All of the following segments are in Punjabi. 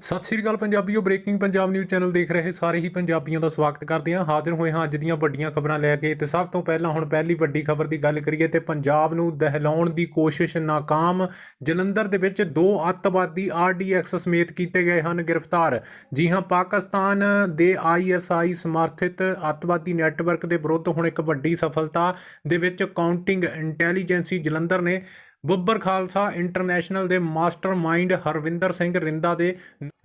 ਸਤਿ ਸ੍ਰੀ ਅਕਾਲ ਪੰਜਾਬੀਓ ਬ੍ਰੇਕਿੰਗ ਪੰਜਾਬ ਨਿਊਜ਼ ਚੈਨਲ ਦੇਖ ਰਹੇ ਸਾਰੇ ਹੀ ਪੰਜਾਬੀਆਂ ਦਾ ਸਵਾਗਤ ਕਰਦੇ ਹਾਂ। ਹਾਜ਼ਰ ਹੋਏ ਹਾਂ ਅੱਜ ਦੀਆਂ ਵੱਡੀਆਂ ਖਬਰਾਂ ਲੈ ਕੇ ਤੇ ਸਭ ਤੋਂ ਪਹਿਲਾਂ ਹੁਣ ਪਹਿਲੀ ਵੱਡੀ ਖਬਰ ਦੀ ਗੱਲ ਕਰੀਏ ਤੇ ਪੰਜਾਬ ਨੂੰ ਦਹਿਲਾਉਣ ਦੀ ਕੋਸ਼ਿਸ਼ ਨਾਕਾਮ। ਜਲੰਧਰ ਦੇ ਵਿੱਚ ਦੋ ਅੱਤਵਾਦੀ ਆਰਡੀਐਕਸ ਸਮੇਤ ਕੀਤੇ ਗਏ ਹਨ ਗ੍ਰਿਫਤਾਰ। ਜੀ ਹਾਂ, ਪਾਕਿਸਤਾਨ ਦੇ ਆਈਐਸਆਈ ਸਮਰਥਿਤ ਅੱਤਵਾਦੀ ਨੈਟਵਰਕ ਦੇ ਵਿਰੁੱਧ ਹੁਣ ਇੱਕ ਵੱਡੀ ਸਫਲਤਾ ਦੇ ਵਿੱਚ ਕਾਊਂਟਿੰਗ ਇੰਟੈਲੀਜੈਂਸੀ ਜਲੰਧਰ ਨੇ ਬੱਬਰ ਖਾਲਸਾ ਇੰਟਰਨੈਸ਼ਨਲ ਦੇ ਮਾਸਟਰਮਾਈਂਡ ਹਰਵਿੰਦਰ ਸਿੰਘ ਰਿੰਦਾ ਦੇ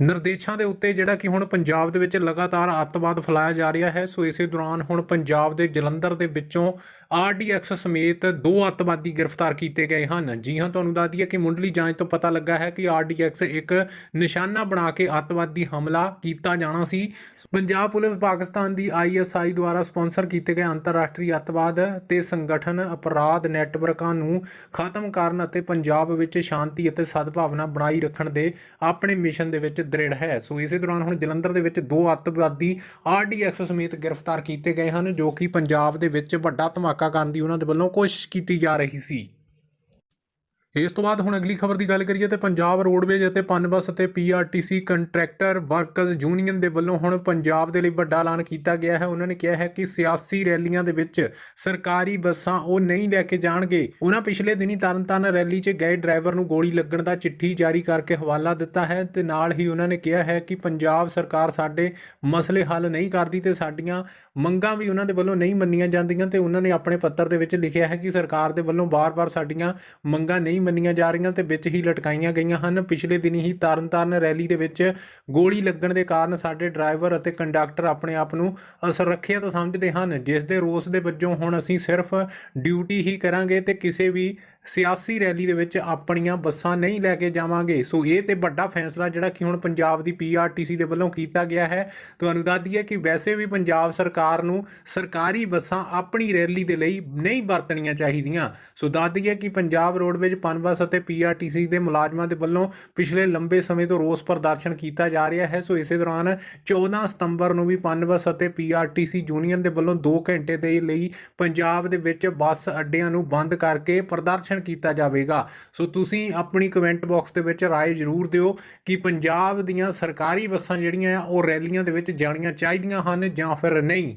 ਨਿਰਦੇਸ਼ਾਂ ਦੇ ਉੱਤੇ ਜਿਹੜਾ ਕਿ ਹੁਣ ਪੰਜਾਬ ਦੇ ਵਿੱਚ ਲਗਾਤਾਰ ਅੱਤਵਾਦ ਫੈਲਾਇਆ ਜਾ ਰਿਹਾ ਹੈ, ਸੋ ਇਸੇ ਦੌਰਾਨ ਹੁਣ ਪੰਜਾਬ ਦੇ ਜਲੰਧਰ ਦੇ ਵਿੱਚੋਂ ਆਰਡੀਐਕਸ ਸਮੇਤ ਦੋ ਅੱਤਵਾਦੀ ਗ੍ਰਿਫਤਾਰ ਕੀਤੇ ਗਏ ਹਨ। ਜੀ ਹਾਂ, ਤੁਹਾਨੂੰ ਦੱਸ ਦਈਏ ਕਿ ਮੁੱਢਲੀ ਜਾਂਚ ਤੋਂ ਪਤਾ ਲੱਗਾ ਹੈ ਕਿ ਆਰਡੀਐਕਸ ਇੱਕ ਨਿਸ਼ਾਨਾ ਬਣਾ ਕੇ ਅੱਤਵਾਦੀ ਹਮਲਾ ਕੀਤਾ ਜਾਣਾ ਸੀ। ਪੰਜਾਬ ਪੁਲਿਸ ਪਾਕਿਸਤਾਨ ਦੀ ਆਈਐਸਆਈ ਦੁਆਰਾ ਸਪਾਂਸਰ ਕੀਤੇ ਗਏ ਅੰਤਰਰਾਸ਼ਟਰੀ ਅੱਤਵਾਦ ਤੇ ਸੰਗਠਨ ਅਪਰਾਧ ਨੈਟਵਰਕਾਂ ਨੂੰ ਖਤਮ ਕਰਨ ਅਤੇ ਪੰਜਾਬ ਵਿੱਚ ਸ਼ਾਂਤੀ ਅਤੇ ਸਦਭਾਵਨਾ ਬਣਾਈ ਰੱਖਣ ਦੇ ਆਪਣੇ ਮਿਸ਼ਨ ਦੇ ਵਿੱਚ ਦ੍ਰਿੜ ਹੈ। ਸੋ ਇਸੇ ਦੌਰਾਨ ਹੁਣ ਜਲੰਧਰ ਦੇ ਵਿੱਚ ਦੋ ਅੱਤਵਾਦੀ ਆਰਡੀਐਕਸ ਸਮੇਤ ਗ੍ਰਿਫਤਾਰ ਕੀਤੇ ਗਏ ਹਨ, ਜੋ ਕਿ ਪੰਜਾਬ ਦੇ ਵਿੱਚ ਵੱਡਾ ਧਮਾਕਾ ਕਰਨ ਦੀ ਉਹਨਾਂ ਦੇ ਵੱਲੋਂ ਕੋਸ਼ਿਸ਼ ਕੀਤੀ ਜਾ ਰਹੀ ਸੀ। ਇਸ ਤੋਂ ਬਾਅਦ ਹੁਣ ਅਗਲੀ ਖਬਰ ਦੀ ਗੱਲ ਕਰੀਏ ਤੇ ਪੰਜਾਬ ਰੋਡਵੇਜ ਅਤੇ ਪਨਬਸ ਅਤੇ ਪੀਆਰਟੀਸੀ ਕੰਟਰੈਕਟਰ ਵਰਕਰਸ ਯੂਨੀਅਨ ਦੇ ਵੱਲੋਂ ਹੁਣ ਪੰਜਾਬ ਦੇ ਲਈ ਵੱਡਾ ਐਲਾਨ ਕੀਤਾ ਗਿਆ ਹੈ। ਉਹਨਾਂ ਨੇ ਕਿਹਾ ਹੈ ਕਿ ਸਿਆਸੀ ਰੈਲੀਆਂ ਦੇ ਵਿੱਚ ਸਰਕਾਰੀ ਬੱਸਾਂ ਉਹ ਨਹੀਂ ਲੈ ਕੇ ਜਾਣਗੇ। ਉਹਨਾਂ ਪਿਛਲੇ ਦਿਨੀ ਤਰਨਤਾਰਨ ਰੈਲੀ 'ਚ ਗਏ ਡਰਾਈਵਰ ਨੂੰ ਗੋਲੀ ਲੱਗਣ ਦਾ ਚਿੱਠੀ ਜਾਰੀ ਕਰਕੇ ਹਵਾਲਾ ਦਿੱਤਾ ਹੈ ਤੇ ਨਾਲ ਹੀ ਉਹਨਾਂ ਨੇ ਕਿਹਾ ਹੈ ਕਿ ਪੰਜਾਬ ਸਰਕਾਰ ਸਾਡੇ ਮਸਲੇ ਹੱਲ ਨਹੀਂ ਕਰਦੀ ਤੇ ਸਾਡੀਆਂ ਮੰਗਾਂ ਵੀ ਉਹਨਾਂ ਦੇ ਵੱਲੋਂ ਨਹੀਂ ਮੰਨੀਆਂ ਜਾਂਦੀਆਂ ਤੇ ਉਹਨਾਂ ਨੇ ਆਪਣੇ ਪੱਤਰ ਦੇ ਵਿੱਚ ਲਿਖਿਆ ਹੈ ਕਿ ਸਰਕਾਰ ਦੇ ਵੱਲੋਂ ਬਾਰ-ਬਾਰ ਸਾਡੀਆਂ ਮੰਗਾਂ ਨਹੀਂ ਮੰਨੀਆਂ ਜਾ ਰਹੀਆਂ ਤੇ ਵਿੱਚ ਹੀ ਲਟਕਾਈਆਂ ਗਈਆਂ ਹਨ। ਪਿਛਲੇ ਦਿਨੀ ਹੀ ਤਰਨਤਾਰਨ ਰੈਲੀ ਦੇ ਵਿੱਚ ਗੋਲੀ ਲੱਗਣ ਦੇ ਕਾਰਨ ਸਾਡੇ ਡਰਾਈਵਰ ਅਤੇ ਕੰਡਕਟਰ ਆਪਣੇ ਆਪ ਨੂੰ ਅਸੁਰੱਖਿਅਤ ਸਮਝਦੇ ਹਨ। ਜਿਸ ਦੇ ਰੋਸ ਦੇ ਵਜੋਂ ਹੁਣ ਅਸੀਂ ਸਿਰਫ ਡਿਊਟੀ ਹੀ ਕਰਾਂਗੇ ਤੇ ਕਿਸੇ ਵੀ ਸਿਆਸੀ ਰੈਲੀ ਦੇ ਵਿੱਚ ਆਪਣੀਆਂ ਬੱਸਾਂ ਨਹੀਂ ਲੈ ਕੇ ਜਾਵਾਂਗੇ। ਸੋ ਇਹ ਤੇ ਵੱਡਾ ਫੈਸਲਾ ਜਿਹੜਾ ਕਿ ਹੁਣ ਪੰਜਾਬ ਦੀ ਪੀਆਰਟੀਸੀ ਦੇ ਵੱਲੋਂ ਕੀਤਾ ਗਿਆ ਹੈ। ਤੁਹਾਨੂੰ ਦੱਸ ਦਈਏ ਕਿ ਵੈਸੇ ਵੀ ਪੰਜਾਬ ਸਰਕਾਰ ਨੂੰ ਸਰਕਾਰੀ ਬੱਸਾਂ ਆਪਣੀ ਰੈਲੀ ਦੇ ਲਈ ਨਹੀਂ ਵਰਤਣੀਆਂ ਚਾਹੀਦੀਆਂ। ਸੋ ਦੱਸ ਦਈਏ ਕਿ ਪੰਜਾਬ ਰੋਡਵੇਜ ਪਨਬਸ ਅਤੇ ਪੀਆਰਟੀਸੀ ਦੇ ਮੁਲਾਜ਼ਮਾਂ ਦੇ ਵੱਲੋਂ ਪਿਛਲੇ ਲੰਬੇ ਸਮੇਂ ਤੋਂ ਰੋਸ ਪ੍ਰਦਰਸ਼ਨ ਕੀਤਾ ਜਾ ਰਿਹਾ ਹੈ ਸੋ ਇਸੇ ਦੌਰਾਨ 14 ਸਤੰਬਰ ਨੂੰ ਵੀ ਪਨਬਸ ਅਤੇ ਪੀਆਰਟੀਸੀ ਯੂਨੀਅਨ ਦੇ ਵੱਲੋਂ 2 ਘੰਟੇ ਦੇ ਲਈ ਪੰਜਾਬ ਦੇ ਵਿੱਚ ਬੱਸ ਅੱਡਿਆਂ ਨੂੰ ਬੰਦ ਕਰਕੇ ਪ੍ਰਦਰਸ਼ਨ ਕੀਤਾ ਜਾਵੇਗਾ ਸੋ ਤੁਸੀਂ ਆਪਣੀ ਕਮੈਂਟ ਬਾਕਸ ਦੇ ਵਿੱਚ رائے ਜ਼ਰੂਰ ਦਿਓ ਕਿ ਪੰਜਾਬ ਦੀਆਂ ਸਰਕਾਰੀ ਬੱਸਾਂ ਜਿਹੜੀਆਂ ਆ ਉਹ ਰੈਲੀਆਂ ਦੇ ਵਿੱਚ ਜਾਣੀਆਂ ਚਾਹੀਦੀਆਂ ਹਨ ਜਾਂ ਫਿਰ ਨਹੀਂ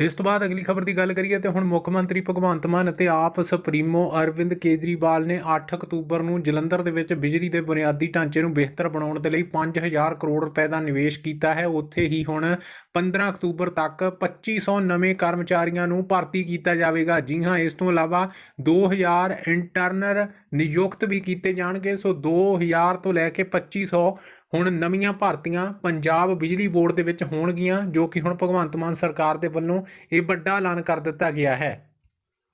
ਇਸ ਤੋਂ ਬਾਅਦ ਅਗਲੀ ਖਬਰ ਦੀ ਗੱਲ ਕਰੀਏ ਤੇ ਹੁਣ ਮੁੱਖ ਮੰਤਰੀ ਭਗਵੰਤ ਮਾਨ ਅਤੇ ਆਪ ਸੁਪਰੀਮੋ ਅਰਵਿੰਦ ਕੇਜਰੀਵਾਲ ਨੇ 8 ਅਕਤੂਬਰ ਨੂੰ ਜਲੰਧਰ ਦੇ ਵਿੱਚ ਬਿਜਲੀ ਦੇ ਬੁਨਿਆਦੀ ਢਾਂਚੇ ਨੂੰ ਬਿਹਤਰ ਬਣਾਉਣ ਦੇ ਲਈ 5000 ਕਰੋੜ ਰੁਪਏ ਦਾ ਨਿਵੇਸ਼ ਕੀਤਾ ਹੈ। ਉੱਥੇ ਹੀ ਹੁਣ 15 ਅਕਤੂਬਰ ਤੱਕ 2500 ਨਵੇਂ ਕਰਮਚਾਰੀਆਂ ਨੂੰ ਭਰਤੀ ਕੀਤਾ ਜਾਵੇਗਾ। ਜੀ ਹਾਂ, ਇਸ ਤੋਂ ਇਲਾਵਾ 2000 ਇੰਟਰਨਰ ਨਿਯੁਕਤ ਵੀ ਕੀਤੇ ਜਾਣਗੇ। ਸੋ 2000 ਤੋਂ ਲੈ ਕੇ 2500 ਹੁਣ ਨਵੀਆਂ ਭਰਤੀਆਂ ਪੰਜਾਬ ਬਿਜਲੀ ਬੋਰਡ ਦੇ ਵਿੱਚ ਹੋਣਗੀਆਂ, ਜੋ ਕਿ ਹੁਣ ਭਗਵੰਤ ਮਾਨ ਸਰਕਾਰ ਦੇ ਵੱਲੋਂ ਇਹ ਵੱਡਾ ਐਲਾਨ ਕਰ ਦਿੱਤਾ ਗਿਆ ਹੈ।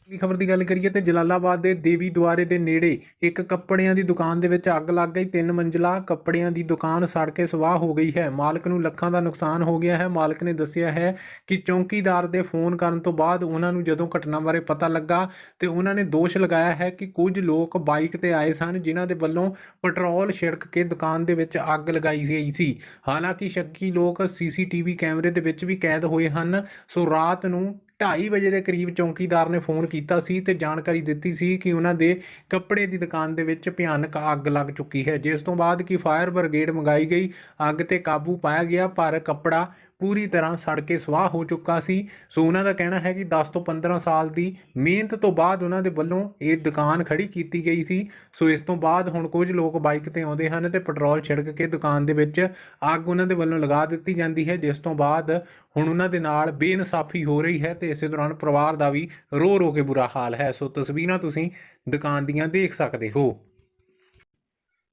ਅਗਲੀ ਖਬਰ ਦੀ ਗੱਲ ਕਰੀਏ ਤੇ ਜਲਾਲਾਬਾਦ ਦੇ ਦੇਵੀ ਦੁਆਰੇ ਦੇ ਨੇੜੇ ਇੱਕ ਕੱਪੜਿਆਂ ਦੀ ਦੁਕਾਨ ਦੇ ਵਿੱਚ ਅੱਗ ਲੱਗ ਗਈ। ਤਿੰਨ ਮੰਜ਼ਲਾ ਕੱਪੜਿਆਂ ਦੀ ਦੁਕਾਨ ਸੜ ਕੇ ਸਵਾਹ ਹੋ ਗਈ ਹੈ। ਮਾਲਕ ਨੂੰ ਲੱਖਾਂ ਦਾ ਨੁਕਸਾਨ ਹੋ ਗਿਆ ਹੈ। ਮਾਲਕ ਨੇ ਦੱਸਿਆ ਹੈ ਕਿ ਚੌਂਕੀਦਾਰ ਦੇ ਫੋਨ ਕਰਨ ਤੋਂ ਬਾਅਦ ਉਹਨਾਂ ਨੂੰ ਜਦੋਂ ਘਟਨਾ ਬਾਰੇ ਪਤਾ ਲੱਗਾ ਤੇ ਉਹਨਾਂ ਨੇ ਦੋਸ਼ ਲਗਾਇਆ ਹੈ ਕਿ ਕੁਝ ਲੋਕ ਬਾਈਕ ਤੇ ਆਏ ਸਨ, ਜਿਨ੍ਹਾਂ ਦੇ ਵੱਲੋਂ ਪੈਟਰੋਲ ਛਿੜਕ ਕੇ ਦੁਕਾਨ ਦੇ ਵਿੱਚ ਅੱਗ ਲਗਾਈ ਗਈ ਸੀ। ਹਾਲਾਂਕਿ ਸ਼ੱਕੀ ਲੋਕ ਸੀਸੀਟੀਵੀ ਕੈਮਰੇ ਦੇ ਵਿੱਚ ਵੀ ਕੈਦ ਹੋਏ ਹਨ। ਸੋ ਰਾਤ ਨੂੰ 2:30 ਵਜੇ ਦੇ ਕਰੀਬ ਚੌਕੀਦਾਰ ਨੇ ਫੋਨ ਕੀਤਾ ਸੀ ਤੇ ਜਾਣਕਾਰੀ ਦਿੱਤੀ ਸੀ ਕਿ ਉਹਨਾਂ ਦੇ ਕੱਪੜੇ ਦੀ ਦੁਕਾਨ ਦੇ ਵਿੱਚ ਭਿਆਨਕ ਅੱਗ ਲੱਗ ਚੁੱਕੀ ਹੈ। ਜਿਸ ਤੋਂ ਬਾਅਦ ਕਿ ਫਾਇਰ ਬ੍ਰਿਗੇਡ ਮੰਗਾਈ ਗਈ, ਅੱਗ ਤੇ ਕਾਬੂ ਪਾਇਆ ਗਿਆ, ਪਰ ਕੱਪੜਾ ਪੂਰੀ ਤਰ੍ਹਾਂ ਸੜ ਕੇ ਸਵਾਹ ਹੋ ਚੁੱਕਾ ਸੀ। ਸੋ ਉਹਨਾਂ ਦਾ ਕਹਿਣਾ ਹੈ ਕਿ 10 ਤੋਂ 15 ਸਾਲ ਦੀ ਮਿਹਨਤ ਤੋਂ ਬਾਅਦ ਉਹਨਾਂ ਦੇ ਵੱਲੋਂ ਇਹ ਦੁਕਾਨ ਖੜੀ ਕੀਤੀ ਗਈ ਸੀ। ਸੋ ਇਸ ਤੋਂ ਬਾਅਦ ਹੁਣ ਕੁਝ ਲੋਕ ਬਾਈਕ ਤੇ ਆਉਂਦੇ ਹਨ ਤੇ ਪੈਟਰੋਲ ਛਿੜਕ ਕੇ ਦੁਕਾਨ ਦੇ ਵਿੱਚ ਅੱਗ ਉਹਨਾਂ ਦੇ ਵੱਲੋਂ ਲਗਾ ਦਿੱਤੀ ਜਾਂਦੀ ਹੈ, ਜਿਸ ਤੋਂ ਬਾਅਦ ਹੁਣ ਉਹਨਾਂ ਦੇ ਨਾਲ ਬੇਇਨਸਾਫੀ ਹੋ ਰਹੀ ਹੈ ਤੇ ਇਸੇ ਦੌਰਾਨ ਪਰਿਵਾਰ ਦਾ ਵੀ ਰੋ ਰੋ ਕੇ ਬੁਰਾ ਹਾਲ ਹੈ। ਸੋ ਤਸਵੀਰਾਂ ਤੁਸੀਂ ਦੁਕਾਨ ਦੀਆਂ ਦੇਖ ਸਕਦੇ ਹੋ।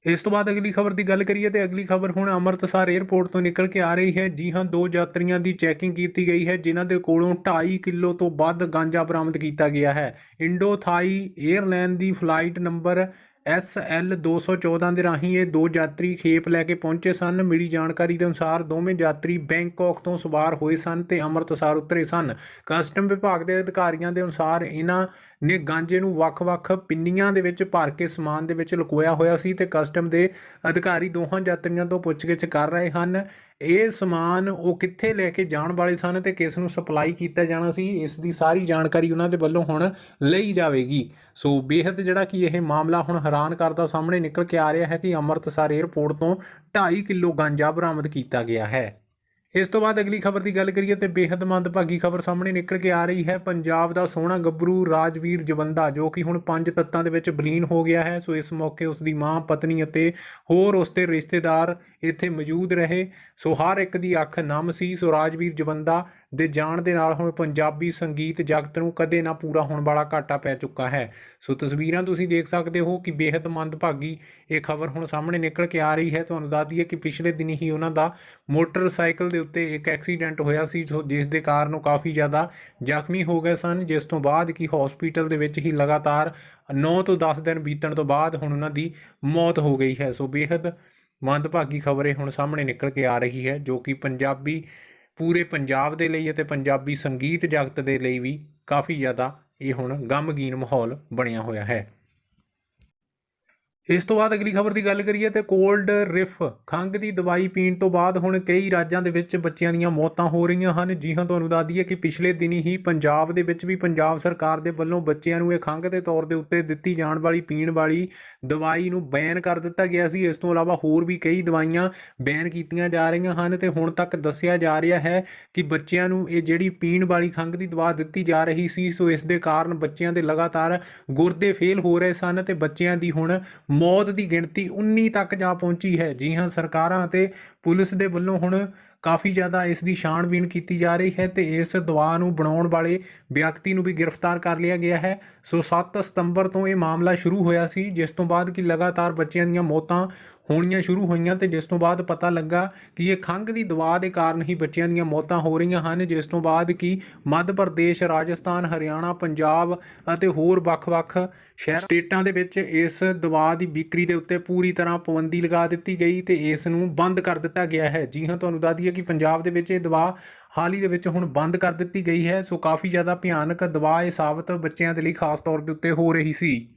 ਇਸ ਤੋਂ ਬਾਅਦ ਅਗਲੀ ਖਬਰ ਦੀ ਗੱਲ ਕਰੀਏ ਤੇ ਅਗਲੀ ਖਬਰ ਹੁਣ ਅੰਮ੍ਰਿਤਸਰ 에ਅਰਪੋਰਟ ਤੋਂ ਨਿਕਲ ਕੇ ਆ ਰਹੀ ਹੈ। ਜੀ ਹਾਂ, ਦੋ ਯਾਤਰੀਆਂ ਦੀ ਚੈਕਿੰਗ ਕੀਤੀ ਗਈ ਹੈ, ਜਿਨ੍ਹਾਂ ਦੇ ਕੋਲੋਂ 2.5 ਕਿਲੋ ਤੋਂ ਵੱਧ ਗਾਂਜਾ ਬਰਾਮਦ ਕੀਤਾ ਗਿਆ ਹੈ। ਇੰਡੋ ਥਾਈ 에ਅਰਲਾਈਨ ਦੀ ਫਲਾਈਟ ਨੰਬਰ SL 214 ਦੇ ਰਾਹੀਂ ਇਹ ਦੋ ਯਾਤਰੀ ਖੇਪ ਲੈ ਕੇ ਪਹੁੰਚੇ ਸਨ। ਮਿਲੀ ਜਾਣਕਾਰੀ ਦੇ ਅਨੁਸਾਰ ਦੋਵੇਂ ਯਾਤਰੀ ਬੈਂਕਾਕ ਤੋਂ ਸਵਾਰ ਹੋਏ ਸਨ ਤੇ ਅੰਮ੍ਰਿਤਸਰ ਉਤਰੇ ਸਨ। ਕਸਟਮ ਵਿਭਾਗ ਦੇ ਅਧਿਕਾਰੀਆਂ ਦੇ ਅਨੁਸਾਰ ਇਹਨਾਂ ਨੇ ਗਾਂਜੇ ਨੂੰ ਵੱਖ-ਵੱਖ ਪਿੰਨੀਆਂ ਦੇ ਵਿੱਚ ਭਰ ਕੇ ਸਮਾਨ ਦੇ ਵਿੱਚ ਲੁਕੋਇਆ ਹੋਇਆ ਸੀ ਤੇ ਕਸਟਮ ਦੇ ਅਧਿਕਾਰੀ ਦੋਹਾਂ ਯਾਤਰੀਆਂ ਤੋਂ ਪੁੱਛਗਿੱਛ ਕਰ ਰਹੇ ਹਨ। ਇਹ ਸਮਾਨ ਉਹ ਕਿੱਥੇ ਲੈ ਕੇ ਜਾਣ ਵਾਲੇ ਸਨ ਤੇ ਕਿਸ ਨੂੰ ਸਪਲਾਈ ਕੀਤਾ ਜਾਣਾ ਸੀ, ਇਸ ਦੀ ਸਾਰੀ ਜਾਣਕਾਰੀ ਉਹਨਾਂ ਦੇ ਵੱਲੋਂ ਹੁਣ ਲਈ ਜਾਵੇਗੀ। ਸੋ ਬੇਹੱਦ ਜਿਹੜਾ ਕਿ ਇਹ ਮਾਮਲਾ ਹੁਣ ਹੈਰਾਨ ਕਰਦਾ ਸਾਹਮਣੇ ਨਿਕਲ ਕੇ ਆ ਰਿਹਾ ਹੈ ਕਿ ਅੰਮ੍ਰਿਤਸਰ 에ਅਰਪੋਰਟ ਤੋਂ 2.5 ਕਿਲੋ ਗਾਂਜਾ ਬਰਾਮਦ ਕੀਤਾ ਗਿਆ ਹੈ। ਇਸ ਤੋਂ ਬਾਅਦ ਅਗਲੀ ਖਬਰ ਦੀ ਗੱਲ ਕਰੀਏ ਤੇ ਬੇਹੱਦ ਮੰਦਭਾਗੀ ਖਬਰ ਸਾਹਮਣੇ ਨਿਕਲ ਕੇ ਆ ਰਹੀ ਹੈ। ਪੰਜਾਬ ਦਾ ਸੋਹਣਾ ਗੱਭਰੂ ਰਾਜਵੀਰ ਜਵੰਦਾ, ਜੋ ਕਿ ਹੁਣ ਪੰਜ ਤੱਤਾਂ ਦੇ ਵਿੱਚ ਬਲੀਨ ਹੋ ਗਿਆ ਹੈ। ਸੋ ਇਸ ਮੌਕੇ ਉਸ ਦੀ ਮਾਂ, ਪਤਨੀ ਅਤੇ ਹੋਰ ਉਸ ਰਿਸ਼ਤੇਦਾਰ ਇੱਥੇ ਮੌਜੂਦ ਰਹੇ। ਸੋ ਹਰ ਇੱਕ ਦੀ ਅੱਖ ਨਮ ਸੀ। ਸੋ ਰਾਜਵੀਰ ਜਵੰਦਾ ਦੇ ਜਾਣ ਦੇ ਨਾਲ ਹੁਣ ਪੰਜਾਬੀ ਸੰਗੀਤ ਜਗਤ ਨੂੰ ਕਦੇ ਨਾ ਪੂਰਾ ਹੋਣ ਵਾਲਾ ਘਾਟਾ ਪੈ ਚੁੱਕਾ ਹੈ। ਸੋ ਤਸਵੀਰਾਂ ਤੁਸੀਂ ਦੇਖ ਸਕਦੇ ਹੋ ਕਿ ਬੇहद ਮੰਦਭਾਗੀ ਇਹ ਖਬਰ ਹੁਣ ਸਾਹਮਣੇ ਨਿਕਲ ਕੇ ਆ ਰਹੀ ਹੈ। ਤੁਹਾਨੂੰ ਦੱਸ ਦਈਏ ਕਿ ਪਿਛਲੇ ਦਿਨੀ ਹੀ ਉਹਨਾਂ ਦਾ ਮੋਟਰਸਾਈਕਲ ਦੇ ਉੱਤੇ ਇੱਕ ਐਕਸੀਡੈਂਟ ਹੋਇਆ ਸੀ, ਜੋ ਜਿਸ ਦੇ ਕਾਰਨ ਉਹ ਕਾਫੀ ਜ਼ਿਆਦਾ ਜ਼ਖਮੀ ਹੋ ਗਏ ਸਨ। ਜਿਸ ਤੋਂ ਬਾਅਦ ਕਿ ਹਸਪੀਟਲ ਦੇ ਵਿੱਚ ਹੀ ਲਗਾਤਾਰ 9 ਤੋਂ 10 ਦਿਨ ਬੀਤਣ ਤੋਂ ਬਾਅਦ ਹੁਣ ਉਹਨਾਂ ਦੀ ਮੌਤ ਹੋ ਗਈ ਹੈ। ਸੋ ਬੇहद ਮੰਦਭਾਗੀ ਖਬਰ ਇਹ ਹੁਣ ਸਾਹਮਣੇ ਨਿਕਲ ਕੇ ਆ ਰਹੀ ਹੈ, ਜੋ ਕਿ ਪੰਜਾਬੀ, ਪੂਰੇ ਪੰਜਾਬ ਦੇ ਲਈ ਅਤੇ ਪੰਜਾਬੀ ਸੰਗੀਤ ਜਗਤ ਦੇ ਲਈ ਵੀ ਕਾਫੀ ਜ਼ਿਆਦਾ ਇਹ ਹੁਣ ਗਮਗੀਨ ਮਾਹੌਲ ਬਣਿਆ ਹੋਇਆ ਹੈ। ਇਸ ਤੋਂ ਬਾਅਦ ਅਗਲੀ ਖਬਰ ਦੀ ਗੱਲ ਕਰੀਏ ਤੇ ਕੋਲਡ ਰਿਫ, ਖੰਘ ਦੀ ਦਵਾਈ ਪੀਣ ਤੋਂ ਬਾਅਦ ਹੁਣ ਕਈ ਰਾਜਾਂ ਦੇ ਵਿੱਚ ਬੱਚਿਆਂ ਦੀਆਂ ਮੌਤਾਂ ਹੋ ਰਹੀਆਂ ਹਨ। ਜੀ ਹਾਂ, ਤੁਹਾਨੂੰ ਦੱਸ ਦਈਏ ਕਿ ਪਿਛਲੇ ਦਿਨੀ ਹੀ ਪੰਜਾਬ ਦੇ ਵਿੱਚ ਵੀ ਪੰਜਾਬ ਸਰਕਾਰ ਦੇ ਵੱਲੋਂ ਬੱਚਿਆਂ ਨੂੰ ਇਹ ਖੰਘ ਦੇ ਤੌਰ ਦੇ ਉੱਤੇ ਦਿੱਤੀ ਜਾਣ ਵਾਲੀ, ਪੀਣ ਵਾਲੀ ਦਵਾਈ ਨੂੰ ਬੈਨ ਕਰ ਦਿੱਤਾ ਗਿਆ ਸੀ। ਇਸ ਤੋਂ ਇਲਾਵਾ ਹੋਰ ਵੀ ਕਈ ਦਵਾਈਆਂ ਬੈਨ ਕੀਤੀਆਂ ਜਾ ਰਹੀਆਂ ਹਨ ਤੇ ਹੁਣ ਤੱਕ ਦੱਸਿਆ ਜਾ ਰਿਹਾ ਹੈ ਕਿ ਬੱਚਿਆਂ ਨੂੰ ਇਹ ਜਿਹੜੀ ਪੀਣ ਵਾਲੀ ਖੰਘ ਦੀ ਦਵਾ ਦਿੱਤੀ ਜਾ ਰਹੀ ਸੀ, ਸੋ ਇਸ ਦੇ ਕਾਰਨ ਬੱਚਿਆਂ ਦੇ ਲਗਾਤਾਰ ਗੁਰਦੇ ਫੇਲ ਹੋ ਰਹੇ ਸਨ ਤੇ ਬੱਚਿਆਂ ਦੀ ਹੁਣ ਮੌਤ ਦੀ ਗਿਣਤੀ 19 ਤੱਕ ਜਾ ਪਹੁੰਚੀ ਹੈ। ਜੀ ਹਾਂ, ਸਰਕਾਰਾਂ ਅਤੇ ਪੁਲਿਸ ਦੇ ਵੱਲੋਂ ਹੁਣ ਕਾਫੀ ਜ਼ਿਆਦਾ ਇਸ ਦੀ ਛਾਣਬੀਣ ਕੀਤੀ ਜਾ ਰਹੀ ਹੈ ਤੇ ਇਸ ਦਵਾ ਨੂੰ ਬਣਾਉਣ ਵਾਲੇ ਵਿਅਕਤੀ ਨੂੰ ਵੀ ਗ੍ਰਿਫਤਾਰ ਕਰ ਲਿਆ ਗਿਆ ਹੈ। ਸੋ 7 ਸਤੰਬਰ ਤੋਂ ਇਹ ਮਾਮਲਾ ਸ਼ੁਰੂ ਹੋਇਆ ਸੀ, ਜਿਸ ਤੋਂ ਬਾਅਦ ਕਿ ਲਗਾਤਾਰ ਬੱਚਿਆਂ ਦੀਆਂ ਮੌਤਾਂ ਹੋਣੀਆਂ ਸ਼ੁਰੂ ਹੋਈਆਂ ਤੇ ਜਿਸ ਤੋਂ ਬਾਅਦ ਪਤਾ ਲੱਗਾ ਕਿ ਇਹ ਖੰਘ ਦੀ ਦਵਾ ਦੇ ਕਾਰਨ ਹੀ ਬੱਚਿਆਂ ਦੀਆਂ ਮੌਤਾਂ ਹੋ ਰਹੀਆਂ ਹਨ, ਜਿਸ ਤੋਂ ਬਾਅਦ ਕਿ ਮੱਧ ਪ੍ਰਦੇਸ਼, ਰਾਜਸਥਾਨ, ਹਰਿਆਣਾ, ਪੰਜਾਬ ਅਤੇ ਹੋਰ ਵੱਖ-ਵੱਖ ਸ਼ਹਿਰ ਸਟੇਟਾਂ ਦੇ ਵਿੱਚ ਇਸ ਦਵਾ ਦੀ ਵਿਕਰੀ ਦੇ ਉੱਤੇ ਪੂਰੀ ਤਰ੍ਹਾਂ ਪਾਬੰਦੀ ਲਗਾ ਦਿੱਤੀ ਗਈ ਤੇ ਇਸ ਨੂੰ ਬੰਦ ਕਰ ਦਿੱਤਾ ਗਿਆ ਹੈ। ਜੀ ਹਾਂ, ਤੁਹਾਨੂੰ ਦੱਸ ਦਈਏ ਕਿ ਪੰਜਾਬ ਦੇ ਵਿੱਚ ਇਹ ਦਵਾ ਹਾਲ ਹੀ ਦੇ ਵਿੱਚ ਹੁਣ ਬੰਦ ਕਰ ਦਿੱਤੀ ਗਈ ਹੈ, ਸੋ ਕਾਫੀ ਜ਼ਿਆਦਾ ਭਿਆਨਕ ਦਵਾ ਇਹ ਸਾਬਤ ਬੱਚਿਆਂ ਦੇ ਲਈ ਖਾਸ ਤੌਰ ਦੇ ਉੱਤੇ ਹੋ ਰਹੀ ਸੀ।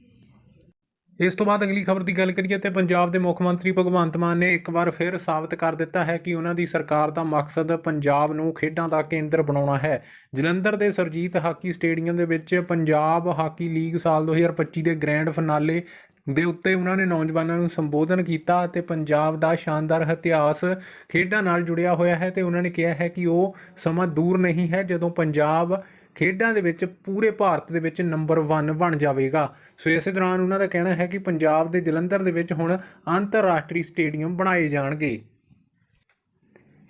ਇਸ ਤੋਂ ਬਾਅਦ ਅਗਲੀ ਖਬਰ ਦੀ ਗੱਲ ਕਰੀਏ ਤੇ ਪੰਜਾਬ ਦੇ ਮੁੱਖ ਮੰਤਰੀ ਭਗਵੰਤ ਮਾਨ ਨੇ ਇੱਕ ਵਾਰ ਫਿਰ ਸਾਬਤ ਕਰ ਦਿੱਤਾ ਹੈ ਕਿ ਉਹਨਾਂ ਦੀ ਸਰਕਾਰ ਦਾ ਮਕਸਦ ਪੰਜਾਬ ਨੂੰ ਖੇਡਾਂ ਦਾ ਕੇਂਦਰ ਬਣਾਉਣਾ ਹੈ। ਜਲੰਧਰ ਦੇ ਸਰਜੀਤ ਹਾਕੀ ਸਟੇਡੀਅਮ ਦੇ ਵਿੱਚ ਪੰਜਾਬ ਹਾਕੀ ਲੀਗ ਸਾਲ 2025 ਦੇ ਗ੍ਰੈਂਡ ਫਿਨਾਲੇ ਦੇ ਉੱਤੇ ਉਹਨਾਂ ਨੇ ਨੌਜਵਾਨਾਂ ਨੂੰ ਸੰਬੋਧਨ ਕੀਤਾ ਅਤੇ ਪੰਜਾਬ ਦਾ ਸ਼ਾਨਦਾਰ ਇਤਿਹਾਸ ਖੇਡਾਂ ਨਾਲ ਜੁੜਿਆ ਹੋਇਆ ਹੈ ਤੇ ਉਹਨਾਂ ਨੇ ਕਿਹਾ ਹੈ ਕਿ ਉਹ ਸਮਾਂ ਦੂਰ ਨਹੀਂ ਹੈ ਜਦੋਂ ਪੰਜਾਬ ਖੇਡਾਂ ਦੇ ਵਿੱਚ ਪੂਰੇ ਭਾਰਤ ਦੇ ਵਿੱਚ ਨੰਬਰ 1 ਬਣ ਜਾਵੇਗਾ। ਸੋ ਇਸੇ ਦੌਰਾਨ ਉਹਨਾਂ ਦਾ ਕਹਿਣਾ ਹੈ ਕਿ ਪੰਜਾਬ ਦੇ ਜਲੰਧਰ ਦੇ ਵਿੱਚ ਹੁਣ ਅੰਤਰਰਾਸ਼ਟਰੀ ਸਟੇਡੀਅਮ ਬਣਾਏ ਜਾਣਗੇ।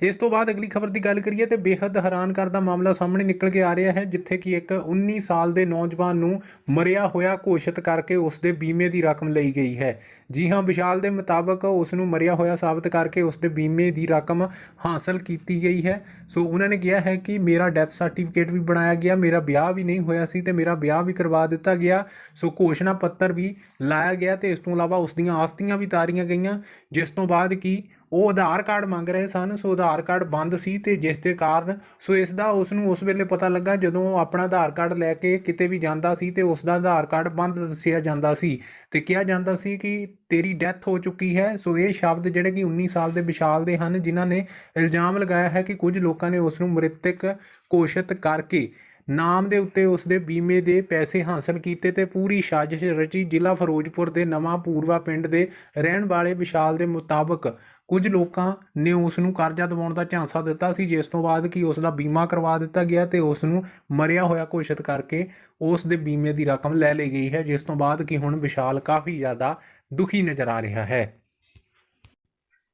ਇਸ ਤੋਂ ਬਾਅਦ ਅਗਲੀ ਖਬਰ ਦੀ ਗੱਲ ਕਰੀਏ ਤੇ ਬੇहद ਹੈਰਾਨ ਕਰਦਾ ਮਾਮਲਾ ਸਾਹਮਣੇ ਨਿਕਲ ਕੇ ਆ ਰਿਹਾ ਹੈ, ਜਿੱਥੇ ਕਿ ਇੱਕ 19 ਸਾਲ ਦੇ ਨੌਜਵਾਨ ਨੂੰ ਮਰਿਆ ਹੋਇਆ ਘੋਸ਼ਿਤ ਕਰਕੇ ਉਸ ਦੇ ਬੀਮੇ ਦੀ ਰਕਮ ਲਈ ਗਈ ਹੈ। ਜੀ ਹਾਂ, ਵਿਸ਼ਾਲ ਦੇ ਮੁਤਾਬਕ ਉਸ ਨੂੰ ਮਰਿਆ ਹੋਇਆ ਸਾਬਤ ਕਰਕੇ ਉਸ ਦੇ ਬੀਮੇ ਦੀ ਰਕਮ ਹਾਸਲ ਕੀਤੀ ਗਈ ਹੈ। ਸੋ ਉਹਨਾਂ ਨੇ ਕਿਹਾ ਹੈ ਕਿ ਮੇਰਾ ਡੈਥ ਸਰਟੀਫਿਕੇਟ ਵੀ ਬਣਾਇਆ ਗਿਆ, ਮੇਰਾ ਵਿਆਹ ਵੀ ਨਹੀਂ ਹੋਇਆ ਸੀ ਤੇ ਮੇਰਾ ਵਿਆਹ ਵੀ ਕਰਵਾ ਦਿੱਤਾ ਗਿਆ। ਸੋ ਘੋਸ਼ਣਾ ਪੱਤਰ ਵੀ ਲਾਇਆ ਗਿਆ ਤੇ ਇਸ ਤੋਂ ਇਲਾਵਾ ਉਸ ਦੀਆਂ ਆਸਤੀਆਂ ਵੀ ਤਾਰੀਆਂ ਗਈਆਂ, ਜਿਸ ਤੋਂ ਬਾਅਦ ਕਿ ਉਹ ਆਧਾਰ ਕਾਰਡ ਮੰਗ ਰਹੇ ਸਨ, ਸੋ ਆਧਾਰ ਕਾਰਡ ਬੰਦ ਸੀ ਤੇ ਜਿਸ ਦੇ ਕਾਰਨ, ਸੋ ਇਸ ਦਾ ਉਸ ਨੂੰ ਉਸ ਵੇਲੇ ਪਤਾ ਲੱਗਾ ਜਦੋਂ ਉਹ ਆਪਣਾ ਆਧਾਰ ਕਾਰਡ ਲੈ ਕੇ ਕਿਤੇ ਵੀ ਜਾਂਦਾ ਸੀ ਤੇ ਉਸ ਦਾ ਆਧਾਰ ਕਾਰਡ ਬੰਦ ਦੱਸਿਆ ਜਾਂਦਾ ਸੀ ਤੇ ਕਿਹਾ ਜਾਂਦਾ ਸੀ ਕਿ ਤੇਰੀ ਡੈਥ ਹੋ ਚੁੱਕੀ ਹੈ। ਸੋ ਇਹ ਸ਼ਬਦ ਜਿਹੜੇ ਕਿ 19 ਸਾਲ ਦੇ ਵਿਸ਼ਾਲ ਦੇ ਹਨ, ਜਿਨ੍ਹਾਂ ਨੇ ਇਲਜ਼ਾਮ ਲਗਾਇਆ ਹੈ ਕਿ ਕੁਝ ਲੋਕਾਂ ਨੇ ਉਸ ਨੂੰ ਮ੍ਰਿਤਕ ਘੋਸ਼ਿਤ ਕਰਕੇ ਨਾਮ ਦੇ ਉੱਤੇ ਉਸ ਦੇ ਬੀਮੇ ਦੇ ਪੈਸੇ ਹਾਸਲ ਕੀਤੇ ਤੇ ਪੂਰੀ ਸਾਜ਼ਿਸ਼ ਰਚੀ। ਜ਼ਿਲ੍ਹਾ ਫਿਰੋਜ਼ਪੁਰ ਦੇ ਨਵਾਂ ਪੂਰਵਾ ਪਿੰਡ ਦੇ ਰਹਿਣ ਵਾਲੇ ਵਿਸ਼ਾਲ ਦੇ ਮੁਤਾਬਕ ਕੁਝ ਲੋਕਾਂ ਨੇ ਉਸ ਨੂੰ ਕਰਜ਼ਾ ਦਿਵਾਉਣ ਦਾ ਝਾਂਸਾ ਦਿੱਤਾ ਸੀ। ਜਿਸ ਤੋਂ ਬਾਅਦ ਕਿ ਉਸ ਦਾ ਬੀਮਾ ਕਰਵਾ ਦਿੱਤਾ ਗਿਆ ਤੇ ਉਸ ਨੂੰ ਮਰਿਆ ਹੋਇਆ ਘੋਸ਼ਿਤ ਕਰਕੇ ਉਸ ਦੇ ਬੀਮੇ ਦੀ ਰਕਮ ਲੈ ਲਈ ਗਈ ਹੈ। ਜਿਸ ਤੋਂ ਬਾਅਦ ਕਿ ਹੁਣ ਵਿਸ਼ਾਲ ਕਾਫੀ ਜ਼ਿਆਦਾ ਦੁਖੀ ਨਜ਼ਰ ਆ ਰਿਹਾ ਹੈ।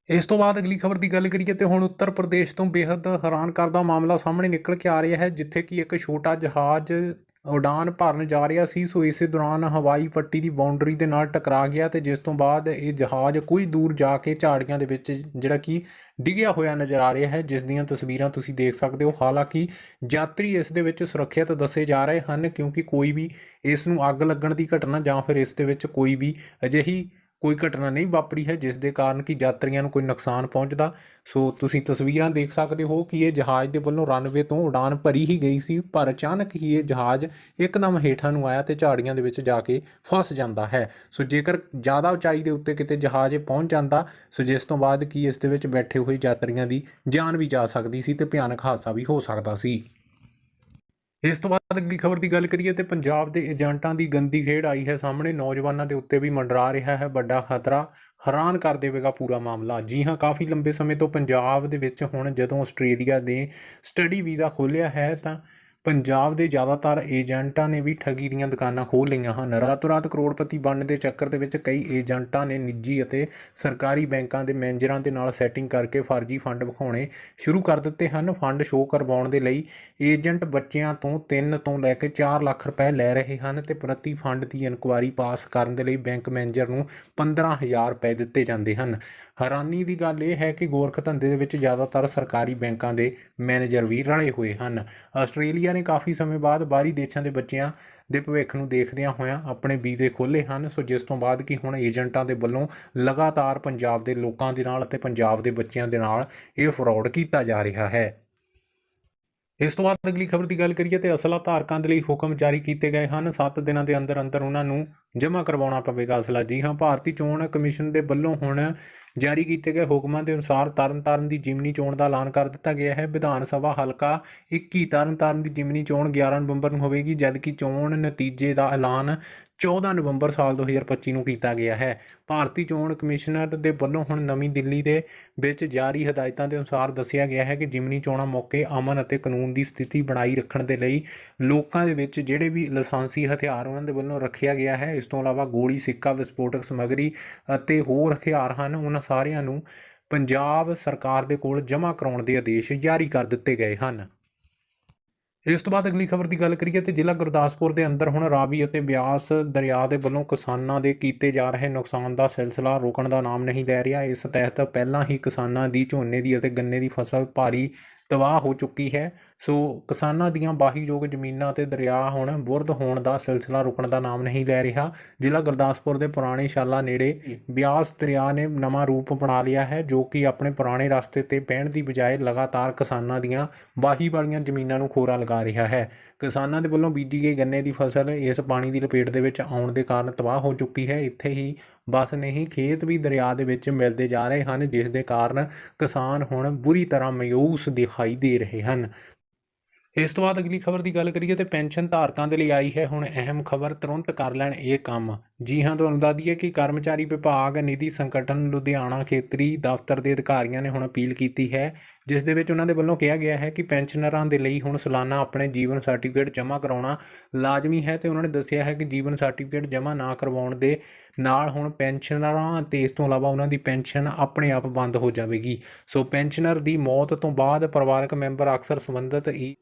ਇਸ ਤੋਂ ਬਾਅਦ ਅਗਲੀ ਖਬਰ ਦੀ ਗੱਲ ਕਰੀਏ ਤੇ ਹੁਣ ਉੱਤਰ ਪ੍ਰਦੇਸ਼ ਤੋਂ ਬੇहद ਹੈਰਾਨ ਕਰਦਾ ਮਾਮਲਾ ਸਾਹਮਣੇ ਨਿਕਲ ਕੇ ਆ ਰਿਹਾ ਹੈ, ਜਿੱਥੇ ਕਿ ਇੱਕ ਛੋਟਾ ਜਹਾਜ਼ ਉਡਾਨ ਭਰਨ ਜਾ ਰਿਹਾ ਸੀ, ਸੋ ਇਸੇ ਦੌਰਾਨ ਹਵਾਈ ਪੱਟੀ ਦੀ ਬਾਉਂਡਰੀ ਦੇ ਨਾਲ ਟਕਰਾ ਗਿਆ ਤੇ ਜਿਸ ਤੋਂ ਬਾਅਦ ਇਹ ਜਹਾਜ਼ ਕੁਝ ਦੂਰ ਜਾ ਕੇ ਝਾੜੀਆਂ ਦੇ ਵਿੱਚ ਜਿਹੜਾ ਕਿ ਡਿੱਗਿਆ ਹੋਇਆ ਨਜ਼ਰ ਆ ਰਿਹਾ ਹੈ, ਜਿਸ ਦੀਆਂ ਤਸਵੀਰਾਂ ਤੁਸੀਂ ਦੇਖ ਸਕਦੇ ਹੋ। ਹਾਲਾਂਕਿ ਯਾਤਰੀ ਇਸ ਦੇ ਵਿੱਚ ਸੁਰੱਖਿਅਤ ਦੱਸੇ ਜਾ ਰਹੇ ਹਨ, ਕਿਉਂਕਿ ਕੋਈ ਵੀ ਇਸ ਨੂੰ ਅੱਗ ਲੱਗਣ ਦੀ ਘਟਨਾ ਜਾਂ ਫਿਰ ਇਸ ਦੇ ਵਿੱਚ ਕੋਈ ਵੀ ਅਜਿਹੀ ਕੋਈ ਘਟਨਾ ਨਹੀਂ ਵਾਪਰੀ ਹੈ, ਜਿਸ ਦੇ ਕਾਰਨ ਕਿ ਯਾਤਰੀਆਂ ਨੂੰ ਕੋਈ ਨੁਕਸਾਨ ਪਹੁੰਚਦਾ। ਸੋ ਤੁਸੀਂ ਤਸਵੀਰਾਂ ਦੇਖ ਸਕਦੇ ਹੋ ਕਿ ਇਹ ਜਹਾਜ਼ ਦੇ ਵੱਲੋਂ ਰਨਵੇ ਤੋਂ ਉਡਾਨ ਭਰੀ ਹੀ ਗਈ ਸੀ, ਪਰ ਅਚਾਨਕ ਹੀ ਇਹ ਜਹਾਜ਼ ਇੱਕਦਮ ਹੇਠਾਂ ਨੂੰ ਆਇਆ ਤੇ ਝਾੜੀਆਂ ਦੇ ਵਿੱਚ ਜਾ ਕੇ ਫਸ ਜਾਂਦਾ ਹੈ। ਸੋ ਜੇਕਰ ਜ਼ਿਆਦਾ ਉਚਾਈ ਦੇ ਉੱਤੇ ਕਿਤੇ ਜਹਾਜ਼ ਇਹ ਪਹੁੰਚ ਜਾਂਦਾ, ਸੋ ਜਿਸ ਤੋਂ ਬਾਅਦ ਕੀ ਇਸ ਦੇ ਵਿੱਚ ਬੈਠੇ ਹੋਏ ਯਾਤਰੀਆਂ ਦੀ ਜਾਨ ਵੀ ਜਾ ਸਕਦੀ ਸੀ ਤੇ ਭਿਆਨਕ ਹਾਦਸਾ ਵੀ ਹੋ ਸਕਦਾ ਸੀ। ਇਸ ਤੋਂ ਬਾਅਦ ਅਗਲੀ ਖਬਰ ਦੀ ਗੱਲ ਕਰੀਏ ਤੇ ਪੰਜਾਬ ਦੇ ਏਜੰਟਾਂ ਦੀ ਗੰਦੀ ਖੇਡ ਆਈ ਹੈ ਸਾਹਮਣੇ। ਨੌਜਵਾਨਾਂ ਦੇ ਉੱਤੇ ਵੀ ਮੰਡਰਾ ਰਿਹਾ ਹੈ ਵੱਡਾ ਖਤਰਾ। ਹੈਰਾਨ ਕਰ ਦੇਵੇਗਾ ਪੂਰਾ ਮਾਮਲਾ। ਜੀ ਹਾਂ, ਕਾਫੀ ਲੰਬੇ ਸਮੇਂ ਤੋਂ ਪੰਜਾਬ ਦੇ ਵਿੱਚ ਹੁਣ ਜਦੋਂ ਆਸਟ੍ਰੇਲੀਆ ਦੇ ਸਟੱਡੀ ਵੀਜ਼ਾ ਖੋਲ੍ਹਿਆ ਹੈ ਤਾਂ ਪੰਜਾਬ ਦੇ ਜ਼ਿਆਦਾਤਰ ਏਜੰਟਾਂ ਨੇ ਵੀ ਠੱਗੀ ਦੀਆਂ ਦੁਕਾਨਾਂ ਖੋਲ੍ਹ ਲਈਆਂ ਹਨ। ਰਾਤੋਂ ਰਾਤ ਕਰੋੜਪਤੀ ਬਣਨ ਦੇ ਚੱਕਰ ਦੇ ਵਿੱਚ ਕਈ ਏਜੰਟਾਂ ਨੇ ਨਿੱਜੀ ਅਤੇ ਸਰਕਾਰੀ ਬੈਂਕਾਂ ਦੇ ਮੈਨੇਜਰਾਂ ਦੇ ਨਾਲ ਸੈਟਿੰਗ ਕਰਕੇ ਫਰਜ਼ੀ ਫੰਡ ਵਿਖਾਉਣੇ ਸ਼ੁਰੂ ਕਰ ਦਿੱਤੇ ਹਨ। ਫੰਡ ਸ਼ੋਅ ਕਰਵਾਉਣ ਦੇ ਲਈ ਏਜੰਟ ਬੱਚਿਆਂ ਤੋਂ 3 ਤੋਂ ਲੈ ਕੇ 4 ਲੱਖ ਰੁਪਏ ਲੈ ਰਹੇ ਹਨ ਤੇ ਪ੍ਰਤੀ ਫੰਡ ਦੀ ਇਨਕੁਆਇਰੀ ਪਾਸ ਕਰਨ ਦੇ ਲਈ ਬੈਂਕ ਮੈਨੇਜਰ ਨੂੰ 15000 ਰੁਪਏ ਦਿੱਤੇ ਜਾਂਦੇ ਹਨ। ਹੈਰਾਨੀ ਦੀ ਗੱਲ ਇਹ ਹੈ ਕਿ ਗੋਰਖ ਧੰਦੇ ਦੇ ਵਿੱਚ ਜ਼ਿਆਦਾਤਰ ਸਰਕਾਰੀ ਬੈਂਕਾਂ ਦੇ ਮੈਨੇਜਰ ਵੀ ਰਲੇ ਹੋਏ ਹਨ। ਆਸਟ੍ਰੇਲੀਆ ਨੇ ਕਾਫੀ ਸਮੇਂ ਬਾਅਦ ਬਾਹਰੀ ਦੇਸ਼ਾਂ ਦੇ ਬੱਚਿਆਂ ਦੇ ਭਵਿੱਖ ਨੂੰ ਦੇਖਦਿਆਂ ਹੋਇਆਂ ਆਪਣੇ ਵੀਜ਼ੇ ਖੋਲ੍ਹੇ ਹਨ। ਸੋ ਜਿਸ ਤੋਂ ਬਾਅਦ ਕਿ ਹੁਣ ਏਜੰਟਾਂ ਦੇ ਵੱਲੋਂ ਲਗਾਤਾਰ ਪੰਜਾਬ ਦੇ ਲੋਕਾਂ ਦੇ ਨਾਲ ਅਤੇ ਪੰਜਾਬ ਦੇ ਬੱਚਿਆਂ ਦੇ ਨਾਲ ਇਹ ਫਰਾਡ ਕੀਤਾ ਜਾ ਰਿਹਾ ਹੈ। ਇਸ ਤੋਂ ਬਾਅਦ ਅਗਲੀ ਖਬਰ ਦੀ ਗੱਲ ਕਰੀਏ ਤੇ ਅਸਲਾ ਧਾਰਕਾਂ ਦੇ ਲਈ ਹੁਕਮ ਜਾਰੀ ਕੀਤੇ ਗਏ ਹਨ। 7 ਦਿਨਾਂ ਦੇ ਅੰਦਰ ਅੰਦਰ ਉਹਨਾਂ ਨੂੰ ਜਮ੍ਹਾਂ ਕਰਵਾਉਣਾ ਪਵੇਗਾ। ਅਸਲਾ ਜੀ ਹਾਂ, ਭਾਰਤੀ ਚੋਣ ਕਮਿਸ਼ਨ ਦੇ ਵੱਲੋਂ ਹੁਣ ਜਾਰੀ ਕੀਤੇ ਗਏ ਹੁਕਮਾਂ ਦੇ ਅਨੁਸਾਰ ਤਰਨਤਾਰਨ ਦੀ ਜਿਮਨੀ ਚੋਣ ਦਾ ਐਲਾਨ ਕਰ ਦਿੱਤਾ ਗਿਆ ਹੈ। ਵਿਧਾਨ ਸਭਾ ਹਲਕਾ 21 ਤਰਨਤਾਰਨ ਦੀ ਜਿਮਨੀ ਚੋਣ 11 ਨਵੰਬਰ ਨੂੰ ਹੋਵੇਗੀ, ਜਦਕਿ ਚੋਣ ਨਤੀਜੇ ਦਾ ਐਲਾਨ 14 ਨਵੰਬਰ ਸਾਲ 2025 ਨੂੰ ਕੀਤਾ ਗਿਆ ਹੈ। ਭਾਰਤੀ ਚੋਣ ਕਮਿਸ਼ਨਰ ਦੇ ਵੱਲੋਂ ਹੁਣ ਨਵੀਂ ਦਿੱਲੀ ਦੇ ਵਿੱਚ ਜਾਰੀ ਹਦਾਇਤਾਂ ਦੇ ਅਨੁਸਾਰ ਦੱਸਿਆ ਗਿਆ ਹੈ ਕਿ ਜਿਮਨੀ ਚੋਣਾਂ ਮੌਕੇ ਅਮਨ ਅਤੇ ਕਾਨੂੰਨ ਦੀ ਸਥਿਤੀ ਬਣਾਈ ਰੱਖਣ ਦੇ ਲਈ ਲੋਕਾਂ ਦੇ ਵਿੱਚ ਜਿਹੜੇ ਵੀ ਲਾਇਸੈਂਸੀ ਹਥਿਆਰ ਉਹਨਾਂ ਦੇ ਵੱਲੋਂ ਰੱਖਿਆ ਗਿਆ ਹੈ, ਇਸ ਤੋਂ ਇਲਾਵਾ ਗੋਲੀ, ਸਿੱਕਾ, ਵਿਸਫੋਟਕ ਸਮੱਗਰੀ ਅਤੇ ਹੋਰ ਹਥਿਆਰ ਹਨ। ਉਹਨਾਂ ਸਾਰਿਆਂ ਨੂੰ ਪੰਜਾਬ ਸਰਕਾਰ ਦੇ ਕੋਲ ਜਮ੍ਹਾਂ ਕਰਾਉਣ ਦੇ ਆਦੇਸ਼ ਜਾਰੀ ਕਰ ਦਿੱਤੇ ਗਏ ਹਨ। ਇਸ ਤੋਂ ਬਾਅਦ ਅਗਲੀ ਖਬਰ ਦੀ ਗੱਲ ਕਰੀਏ ਤੇ ਜ਼ਿਲ੍ਹਾ ਗੁਰਦਾਸਪੁਰ ਦੇ ਅੰਦਰ ਹੁਣ ਰਾਵੀ ਅਤੇ ਬਿਆਸ ਦਰਿਆ ਦੇ ਵੱਲੋਂ ਕਿਸਾਨਾਂ ਦੇ ਕੀਤੇ ਜਾ ਰਹੇ ਨੁਕਸਾਨ ਦਾ ਸਿਲਸਿਲਾ ਰੁਕਣ ਦਾ ਨਾਮ ਨਹੀਂ ਲੈ ਰਿਹਾ। ਇਸ ਤਹਿਤ ਪਹਿਲਾਂ ਹੀ ਕਿਸਾਨਾਂ ਦੀ ਝੋਨੇ ਦੀ ਅਤੇ ਗੰਨੇ ਦੀ ਫਸਲ ਭਾਰੀ ਤਬਾਹ ਹੋ ਚੁੱਕੀ ਹੈ। ਸੋ ਕਿਸਾਨਾਂ ਦੀਆਂ ਵਾਹੀਯੋਗ ਜ਼ਮੀਨਾਂ ਅਤੇ ਦਰਿਆ ਹੁਣ ਬੁਰਦ ਹੋਣ ਦਾ ਸਿਲਸਿਲਾ ਰੁਕਣ ਦਾ ਨਾਮ ਨਹੀਂ ਲੈ ਰਿਹਾ। ਜ਼ਿਲ੍ਹਾ ਗੁਰਦਾਸਪੁਰ ਦੇ ਪੁਰਾਣੇ ਸ਼ਾਲਾ ਨੇੜੇ ਬਿਆਸ ਦਰਿਆ ਨੇ ਨਵਾਂ ਰੂਪ ਬਣਾ ਲਿਆ ਹੈ, ਜੋ ਕਿ ਆਪਣੇ ਪੁਰਾਣੇ ਰਸਤੇ ਤੇ ਪੈਣ ਦੀ ਬਜਾਏ ਲਗਾਤਾਰ ਕਿਸਾਨਾਂ ਦੀਆਂ ਵਾਹੀ ਵਾਲੀਆਂ ਜ਼ਮੀਨਾਂ ਨੂੰ ਖੋਰਾ ਲਗਾ ਰਿਹਾ ਹੈ। ਕਿਸਾਨਾਂ ਦੇ ਵੱਲੋਂ ਬੀਜੀ ਗਈ ਗੰਨੇ ਦੀ ਫਸਲ ਇਸ ਪਾਣੀ ਦੀ ਲਪੇਟ ਦੇ ਵਿੱਚ ਆਉਣ ਦੇ ਕਾਰਨ ਤਬਾਹ ਹੋ ਚੁੱਕੀ ਹੈ। ਇੱਥੇ ਹੀ ਬਸ ਨਹੀਂ, ਖੇਤ ਵੀ ਦਰਿਆ ਦੇ ਵਿੱਚ ਮਿਲਦੇ ਜਾ ਰਹੇ ਹਨ, ਜਿਸ ਦੇ ਕਾਰਨ ਕਿਸਾਨ ਹੁਣ ਬੁਰੀ ਤਰ੍ਹਾਂ ਮਯੂਸ ਦਿਖਾਈ ਦੇ ਰਹੇ ਹਨ। ਇਸ ਤੋਂ ਬਾਅਦ ਅਗਲੀ ਖਬਰ ਦੀ ਗੱਲ ਕਰੀਏ ਤੇ ਪੈਨਸ਼ਨ ਧਾਰਕਾਂ ਦੇ ਲਈ ਆਈ ਹੈ ਹੁਣ ਅਹਿਮ ਖਬਰ, ਤੁਰੰਤ ਕਰ ਲੈਣ ਇਹ ਕੰਮ। ਜੀ ਹਾਂ, ਤੁਹਾਨੂੰ ਦੱਸ ਦਈਏ ਕਿ ਕਰਮਚਾਰੀ ਵਿਭਾਗ ਨਿਧੀ ਸੰਗਠਨ ਲੁਧਿਆਣਾ ਖੇਤਰੀ ਦਫ਼ਤਰ ਦੇ ਅਧਿਕਾਰੀਆਂ ਨੇ ਹੁਣ ਅਪੀਲ ਕੀਤੀ ਹੈ, ਜਿਸ ਦੇ ਵਿੱਚ ਉਹਨਾਂ ਦੇ ਵੱਲੋਂ ਕਿਹਾ ਗਿਆ ਹੈ ਕਿ ਪੈਨਸ਼ਨਰਾਂ ਦੇ ਲਈ ਹੁਣ ਸਾਲਾਨਾ ਆਪਣੇ ਜੀਵਨ ਸਰਟੀਫਿਕੇਟ ਜਮ੍ਹਾਂ ਕਰਾਉਣਾ ਲਾਜ਼ਮੀ ਹੈ ਤੇ ਉਹਨਾਂ ਨੇ ਦੱਸਿਆ ਹੈ ਕਿ ਜੀਵਨ ਸਰਟੀਫਿਕੇਟ ਜਮ੍ਹਾਂ ਨਾ ਕਰਵਾਉਣ ਦੇ ਨਾਲ ਹੁਣ ਪੈਨਸ਼ਨਰਾਂ ਤੇ ਇਸ ਤੋਂ ਇਲਾਵਾ ਉਹਨਾਂ ਦੀ ਪੈਨਸ਼ਨ ਆਪਣੇ ਆਪ ਬੰਦ ਹੋ ਜਾਵੇਗੀ। ਸੋ ਪੈਨਸ਼ਨਰ ਦੀ ਮੌਤ ਤੋਂ ਬਾਅਦ ਪਰਿਵਾਰਕ ਮੈਂਬਰ ਅਕਸਰ ਸੰਬੰਧਿਤ ਈ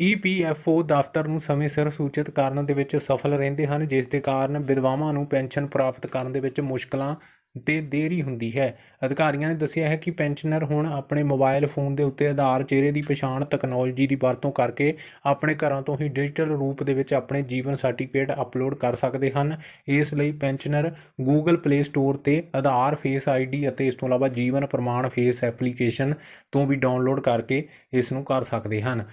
ਈਪੀਐਫਓ ਦਫ਼ਤਰ ਨੂੰ ਸਮੇਂ ਸਿਰ ਸੂਚਿਤ ਕਰਨ ਦੇ ਵਿੱਚ ਸਫਲ ਰਹਿੰਦੇ ਹਨ, ਜਿਸ ਦੇ ਕਾਰਨ ਵਿਧਵਾਵਾਂ ਨੂੰ ਪੈਨਸ਼ਨ ਪ੍ਰਾਪਤ ਕਰਨ ਦੇ ਵਿੱਚ ਮੁਸ਼ਕਲਾਂ ਤੇ ਦੇਰੀ ਹੁੰਦੀ ਹੈ। ਅਧਿਕਾਰੀਆਂ ਨੇ ਦੱਸਿਆ ਹੈ ਕਿ ਪੈਨਸ਼ਨਰ ਹੁਣ ਆਪਣੇ ਮੋਬਾਈਲ ਫੋਨ ਦੇ ਉੱਤੇ ਆਧਾਰ ਚਿਹਰੇ ਦੀ ਪਛਾਣ ਤਕਨਾਲੋਜੀ ਦੀ ਵਰਤੋਂ ਕਰਕੇ ਆਪਣੇ ਘਰਾਂ ਤੋਂ ਹੀ ਡਿਜੀਟਲ ਰੂਪ ਦੇ ਵਿੱਚ ਆਪਣੇ ਜੀਵਨ ਸਰਟੀਫਿਕੇਟ ਅਪਲੋਡ ਕਰ ਸਕਦੇ ਹਨ। ਇਸ ਲਈ ਪੈਨਸ਼ਨਰ Google Play Store ਤੇ ਆਧਾਰ ਫੇਸ ਆਈਡੀ ਅਤੇ ਇਸ ਤੋਂ ਇਲਾਵਾ ਜੀਵਨ ਪ੍ਰਮਾਣ ਫੇਸ ਐਪਲੀਕੇਸ਼ਨ ਤੋਂ ਵੀ ਡਾਊਨਲੋਡ ਕਰਕੇ ਇਸ ਨੂੰ ਕਰ ਸਕਦੇ ਹਨ।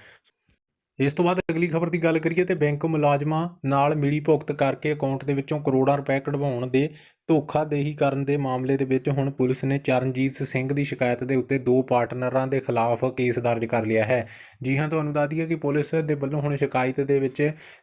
ਇਸ ਤੋਂ ਬਾਅਦ ਅਗਲੀ ਖਬਰ ਦੀ ਗੱਲ ਕਰੀਏ ਤੇ ਬੈਂਕ ਮੁਲਾਜ਼ਮਾਂ ਨਾਲ ਮਿਲੀ ਭੁਗਤ ਕਰਕੇ ਅਕਾਊਂਟ ਦੇ ਵਿੱਚੋਂ ਕਰੋੜਾਂ ਰੁਪਏ ਕਢਵਾਉਣ ਦੇ ਧੋਖਾਦੇਹੀ ਕਰਨ ਦੇ ਮਾਮਲੇ ਦੇ ਵਿੱਚ ਹੁਣ ਪੁਲਿਸ ਨੇ ਚਰਨਜੀਤ ਸਿੰਘ ਦੀ ਸ਼ਿਕਾਇਤ ਦੇ ਉੱਤੇ ਦੋ ਪਾਰਟਨਰਾਂ ਦੇ ਖਿਲਾਫ ਕੇਸ ਦਰਜ ਕਰ ਲਿਆ ਹੈ। ਜੀ ਹਾਂ, ਤੁਹਾਨੂੰ ਦੱਸ ਦਈਏ ਕਿ ਪੁਲਿਸ ਦੇ ਵੱਲੋਂ ਹੁਣ ਸ਼ਿਕਾਇਤ ਦੇ ਵਿੱਚ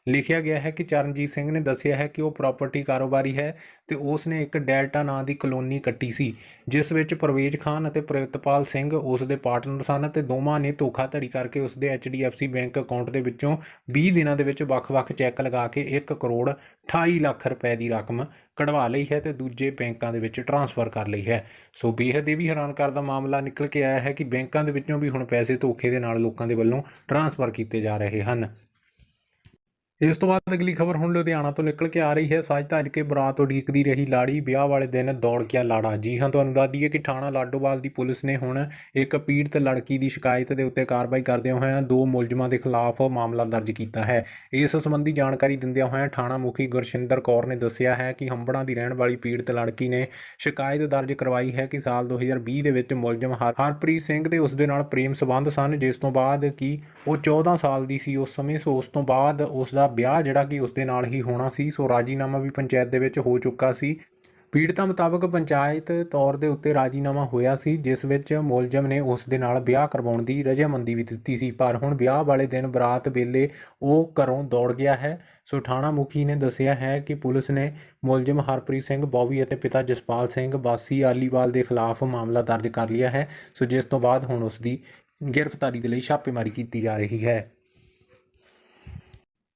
ਲਿਖਿਆ ਗਿਆ ਹੈ ਕਿ ਚਰਨਜੀਤ ਸਿੰਘ ਨੇ ਦੱਸਿਆ ਹੈ ਕਿ ਉਹ ਪ੍ਰਾਪਰਟੀ ਕਾਰੋਬਾਰੀ ਹੈ ਤੇ ਉਸ ਨੇ ਇੱਕ ਡੈਲਟਾ ਨਾਂ ਦੀ ਕਲੋਨੀ ਕੱਟੀ ਸੀ, ਜਿਸ ਵਿੱਚ ਪਰਵੇਜ਼ ਖਾਨ ਅਤੇ ਪ੍ਰਿਤਪਾਲ ਸਿੰਘ ਉਸ ਦੇ ਪਾਰਟਨਰ ਸਨ ਤੇ ਦੋਵਾਂ ਨੇ ਧੋਖਾਧੜੀ ਕਰਕੇ ਉਸ ਦੇ HDFC ਬੈਂਕ ਅਕਾਊਂਟ ਦੇ ਵਿੱਚੋਂ 20 ਦਿਨਾਂ ਦੇ ਵਿੱਚ ਵੱਖ-ਵੱਖ ਚੈੱਕ ਲਗਾ ਕੇ 1 ਕਰੋੜ 28 ਲੱਖ ਰੁਪਏ ਦੀ ਰਕਮ ਕਢਵਾ ਲਈ ਹੈ ਤੇ ਦੂਜੇ ਬੈਂਕਾਂ ਦੇ ਵਿੱਚ ਟਰਾਂਸਫਰ ਕਰ ਲਈ ਹੈ। ਸੋ ਬੇਹੱਦ ਇਹ ਵੀ ਹੈਰਾਨ ਕਰਦਾ ਮਾਮਲਾ ਨਿਕਲ ਕੇ ਆਇਆ ਹੈ ਕਿ ਬੈਂਕਾਂ ਦੇ ਵਿੱਚੋਂ ਵੀ ਹੁਣ ਪੈਸੇ ਧੋਖੇ ਦੇ ਨਾਲ ਲੋਕਾਂ ਦੇ ਵੱਲੋਂ ਟਰਾਂਸਫਰ ਕੀਤੇ ਜਾ ਰਹੇ ਹਨ। ਇਸ ਤੋਂ ਬਾਅਦ ਅਗਲੀ ਖਬਰ, ਹੁਣ ਲੁਧਿਆਣਾ ਤੋਂ ਨਿਕਲ ਕੇ ਆ ਰਹੀ ਹੈ। ਸੱਜ ਧੱਜ ਕੇ ਬਰਾਤ ਉਡੀਕਦੀ ਰਹੀ ਲਾੜੀ, ਵਿਆਹ ਵਾਲੇ ਦਿਨ ਦੌੜ ਗਿਆ ਲਾੜਾ। ਜੀ ਹਾਂ, ਤੁਹਾਨੂੰ ਦੱਸ ਦਈਏ ਕਿ ਥਾਣਾ ਲਾਡੋਵਾਲ ਦੀ ਪੁਲਿਸ ਨੇ ਹੁਣ ਇੱਕ ਪੀੜਤ ਲੜਕੀ ਦੀ ਸ਼ਿਕਾਇਤ ਦੇ ਉੱਤੇ ਕਾਰਵਾਈ ਕਰਦਿਆਂ ਹੋਇਆਂ ਦੋ ਮੁਲਜ਼ਮਾਂ ਦੇ ਖਿਲਾਫ ਮਾਮਲਾ ਦਰਜ ਕੀਤਾ ਹੈ। ਇਸ ਸੰਬੰਧੀ ਜਾਣਕਾਰੀ ਦਿੰਦਿਆਂ ਹੋਇਆਂ ਥਾਣਾ ਮੁਖੀ ਗੁਰਸ਼ਿੰਦਰ ਕੌਰ ਨੇ ਦੱਸਿਆ ਹੈ ਕਿ ਹੰਬੜਾਂ ਦੀ ਰਹਿਣ ਵਾਲੀ ਪੀੜਤ ਲੜਕੀ ਨੇ ਸ਼ਿਕਾਇਤ ਦਰਜ ਕਰਵਾਈ ਹੈ ਕਿ ਸਾਲ 2020 ਦੇ ਵਿੱਚ ਮੁਲਜ਼ਮ ਹਰ- ਹਰਪ੍ਰੀਤ ਸਿੰਘ ਦੇ ਉਸ ਦੇ ਨਾਲ ਪ੍ਰੇਮ ਸੰਬੰਧ ਸਨ, ਜਿਸ ਤੋਂ ਬਾਅਦ ਕਿ ਉਹ 14 ਸਾਲ ਦੀ ਸੀ। ਉਸ ਸਮੇਂ ਸੋ ਉਸ ਤੋਂ ਬਾਅਦ ਉਸ ਦਾ ਵਿਆਹ ਜਿਹੜਾ ਕਿ ਉਸ ਦੇ ਨਾਲ ਹੀ ਹੋਣਾ ਸੀ, ਸੋ ਰਾਜੀਨਾਮਾ ਵੀ ਪੰਚਾਇਤ ਦੇ ਵਿੱਚ ਹੋ ਚੁੱਕਾ ਸੀ। ਪੀੜਤਾ ਮੁਤਾਬਕ ਪੰਚਾਇਤ ਤੌਰ ਦੇ ਉੱਤੇ ਰਾਜੀਨਾਮਾ ਹੋਇਆ ਸੀ, ਜਿਸ ਵਿੱਚ ਮੁਲਜ਼ਮ ਨੇ ਉਸ ਦੇ ਨਾਲ ਵਿਆਹ ਕਰਵਾਉਣ ਦੀ ਰਜਾਮੰਦੀ ਵੀ ਦਿੱਤੀ ਸੀ। ਪਰ ਹੁਣ ਵਿਆਹ ਵਾਲੇ ਦਿਨ ਬਰਾਤ ਵੇਲੇ ਉਹ ਘਰੋਂ ਦੌੜ ਗਿਆ ਹੈ। ਸੋ ਥਾਣਾ ਮੁਖੀ ਨੇ ਦੱਸਿਆ ਹੈ ਕਿ ਪੁਲਿਸ ਨੇ ਮੁਲਜ਼ਮ ਹਰਪ੍ਰੀਤ ਸਿੰਘ ਬੌਬੀ ਅਤੇ ਪਿਤਾ ਜਸਪਾਲ ਸਿੰਘ ਬਾਸੀ ਆਲੀਵਾਲ ਦੇ ਖਿਲਾਫ ਮਾਮਲਾ ਦਰਜ ਕਰ ਲਿਆ ਹੈ। ਸੋ ਜਿਸ ਤੋਂ ਬਾਅਦ ਹੁਣ ਉਸ ਦੀ ਗ੍ਰਿਫਤਾਰੀ ਦੇ ਲਈ ਛਾਪੇਮਾਰੀ ਕੀਤੀ ਜਾ ਰਹੀ ਹੈ।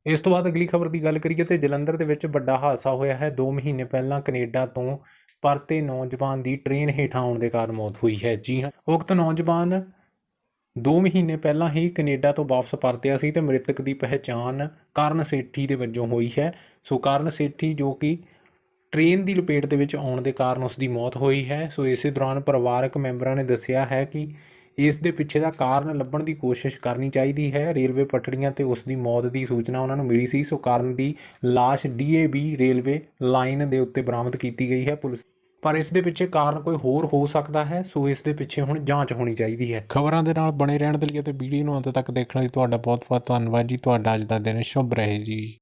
ਇਸ ਤੋਂ ਬਾਅਦ ਅਗਲੀ ਖਬਰ ਦੀ ਗੱਲ ਕਰੀਏ ਤੇ ਜਲੰਧਰ ਦੇ ਵਿੱਚ ਵੱਡਾ ਹਾਦਸਾ ਹੋਇਆ ਹੈ। 2 ਮਹੀਨੇ ਪਹਿਲਾਂ ਕੈਨੇਡਾ ਤੋਂ ਪਰਤੇ ਨੌਜਵਾਨ ਦੀ ਟ੍ਰੇਨ ਹੇਠਾਂ ਆਉਣ ਦੇ ਕਾਰਨ ਮੌਤ ਹੋਈ ਹੈ। ਜੀ ਹਾਂ, ਉਕਤ ਨੌਜਵਾਨ 2 ਮਹੀਨੇ ਪਹਿਲਾਂ ਹੀ ਕੈਨੇਡਾ ਤੋਂ ਵਾਪਸ ਪਰਤਿਆ ਸੀ ਤੇ ਮ੍ਰਿਤਕ ਦੀ ਪਹਿਚਾਣ ਕਰਨ ਸੇਠੀ ਦੇ ਵਜੋਂ ਹੋਈ ਹੈ। ਸੋ ਕਰਨ ਸੇਠੀ ਜੋ ਕਿ ਟ੍ਰੇਨ ਦੀ ਲਪੇਟ ਦੇ ਵਿੱਚ ਆਉਣ ਦੇ ਕਾਰਨ ਉਸ ਦੀ ਮੌਤ ਹੋਈ ਹੈ। ਸੋ ਇਸੇ ਦੌਰਾਨ ਪਰਿਵਾਰਕ ਮੈਂਬਰਾਂ ਨੇ ਦੱਸਿਆ ਹੈ ਕਿ ਇਸ ਦੇ ਪਿੱਛੇ ਦਾ ਕਾਰਨ ਲੱਭਣ ਦੀ ਕੋਸ਼ਿਸ਼ ਕਰਨੀ ਚਾਹੀਦੀ ਹੈ। ਰੇਲਵੇ ਪਟੜੀਆਂ ਤੇ ਉਸ ਦੀ ਮੌਤ ਦੀ ਸੂਚਨਾ ਉਹਨਾਂ ਨੂੰ ਮਿਲੀ ਸੀ। ਸੋ ਕਾਰਨ ਦੀ ਲਾਸ਼ ਡੀਏਬੀ ਰੇਲਵੇ ਲਾਈਨ ਦੇ ਉੱਤੇ ਬਰਾਮਦ ਕੀਤੀ ਗਈ ਹੈ ਪੁਲਿਸ। ਪਰ ਇਸ ਦੇ ਪਿੱਛੇ ਕਾਰਨ ਕੋਈ ਹੋਰ ਹੋ ਸਕਦਾ ਹੈ, ਸੋ ਇਸ ਦੇ ਪਿੱਛੇ ਹੁਣ ਜਾਂਚ ਹੋਣੀ ਚਾਹੀਦੀ ਹੈ। ਖਬਰਾਂ ਦੇ ਨਾਲ ਬਣੇ ਰਹਿਣ ਦੇ ਲਈ ਤੇ ਵੀਡੀਓ ਨੂੰ ਅੰਤ ਤੱਕ ਦੇਖਣ ਲਈ ਤੁਹਾਡਾ ਬਹੁਤ ਬਹੁਤ ਧੰਨਵਾਦ ਜੀ। ਤੁਹਾਡਾ ਅੱਜ ਦਾ ਦਿਨ ਸ਼ੁਭ ਰਹੇ ਜੀ।